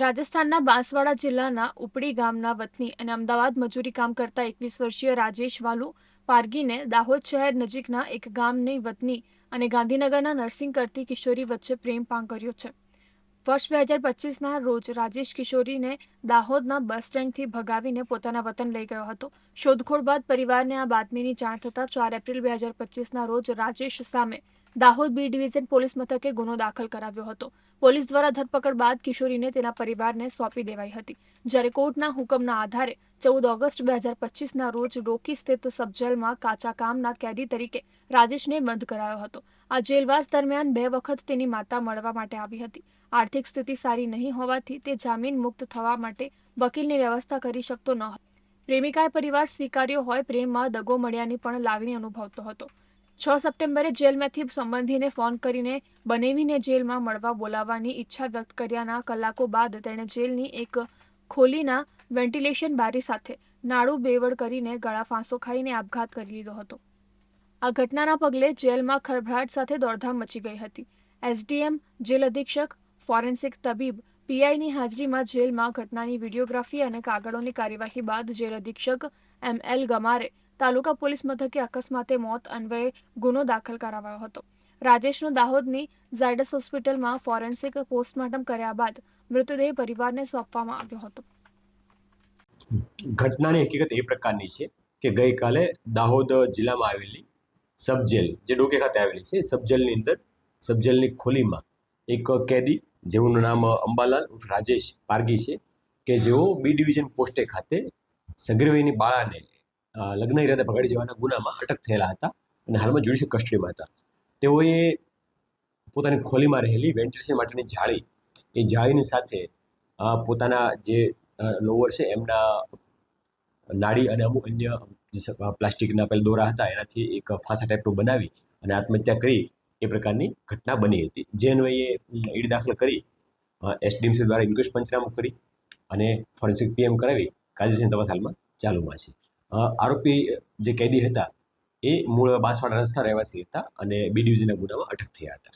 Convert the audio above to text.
રાજસ્થાનના બાંસવાડા જિલ્લાના ઉપડી ગામના વતની અને અમદાવાદ મજૂરી કામ કરતા એકવીસ વર્ષીય રાજેશ વાલુ પારગીને દાહોદ શહેર નજીકના એક ગામની વતની અને ગાંધીનગરના નર્સિંગ કરતી કિશોરી વચ્ચે પ્રેમ પાંગ કર્યો છે. વર્ષ બે હજાર પચીસના રોજ રાજેશ કિશોરીને દાહોદના બસ સ્ટેન્ડથી ભગાવીને પોતાના વતન લઈ ગયો હતો. શોધખોળ બાદ પરિવારને આ બાતમીની જાણ થતાં ચાર એપ્રિલ બે હજાર પચીસના રોજ રાજેશ સામે દાહોદ બી ડિવિઝન પોલીસ મથકે ગુનો દાખલ કરાવ્યો હતો. પોલીસ દ્વારા ધરપકડ બાદ કિશોરીને તેના પરિવારને સોંપી દેવાઈ હતી. જ્યારે કોર્ટના હુકમના આધારે ચૌદ ઓગસ્ટ બે હજાર પચીસના રોજ રોકી સ્થિત સબજેલમાં કાચા કામના કેદી તરીકે રાજેશને બંધ કરાયો હતો. આ જેલવાસ દરમિયાન બે વખત તેની માતા મળવા માટે આવી હતી. આર્થિક સ્થિતિ સારી નહીં હોવાથી તે જામીન મુક્ત થવા માટે વકીલની વ્યવસ્થા કરી શકતો ન હતો. પ્રેમિકાએ પરિવાર સ્વીકાર્યો હોય પ્રેમમાં દગો મળ્યાની પણ લાગણી અનુભવતો હતો. છ સપ્ટેમ્બરે જેલમાંથી સંબંધીને ફોન કરીને બનેવીને જેલમાં મળવા બોલાવવાની ઈચ્છા વ્યક્ત કર્યાના કલાકો બાદ તેણે જેલની એક ખોલીના વેન્ટિલેશન બારી સાથે નાડું બેવડ કરીને ગળા ફાંસો ખાઈને આપઘાત કરી લીધો હતો. આ ઘટનાના પગલે જેલમાં ખળભળાટ સાથે દોડધામ મચી ગઈ હતી. એસડીએમ, જેલ અધિક્ષક, ફોરેન્સિક તબીબ, પીઆઈની હાજરીમાં જેલમાં ઘટનાની વિડીયોગ્રાફી અને કાગળોની કાર્યવાહી બાદ જેલ અધિક્ષક એમ એલ ગમારે તાલુકા પોલીસ મથકે અકસ્માતે મોત અન્વયે ગુનો દાખલ કરાવાયો હતો. રાજેશનો દાહોદની ઝાયડસ હોસ્પિટલમાં ફોરેન્સિક પોસ્ટમોર્ટમ કર્યા બાદ મૃતદેહ પરિવારને સોંપવામાં આવ્યો હતો. ઘટનાની હકીકત એ પ્રકારની છે કે ગઈકાલે દાહોદ જિલ્લામાં આવેલી સબજેલ, જે ડોકે ખાતે આવેલી છે સબજેલની અંદર, સબજેલની ખોલીમાં એક કેદી જેઓનું નામ અંબાલાલ રાજેશ પારગી છે, કે જેઓ બી ડિવિઝન પોસ્ટે ખાતે સગર્ભની બાળાને લગ્ન ઇરાદે ભગાડી જવાના ગુનામાં અટક થયેલા હતા અને હાલમાં જ્યુડિશિયલ કસ્ટડીમાં હતા. તેઓએ પોતાની ખોલીમાં રહેલી વેન્ટિલેશન માટેની જાળી, એ જાળીની સાથે પોતાના જે લોવર છે એમના નાડી અને અમુક અન્ય પ્લાસ્ટિકના પેલા દોરા હતા એનાથી એક ફાંસા ટાઈપનું બનાવી અને આત્મહત્યા કરી એ પ્રકારની ઘટના બની હતી. જે અન્વયે ઈડી દાખલ કરી એસડીએમસી દ્વારા ઇન્ક્વેસ્ટ પંચનામું કરી અને ફોરેન્સિક પીએમ કરાવી. કાયદેસરની તપાસ હાલમાં ચાલુમાં છે. આરોપી જે કેદી હતા, એ મૂળ બાંસવાડા રસ્તા રહેવાસી હતા અને બી ડિવિઝનના ગુનામાં અટક થયા હતા.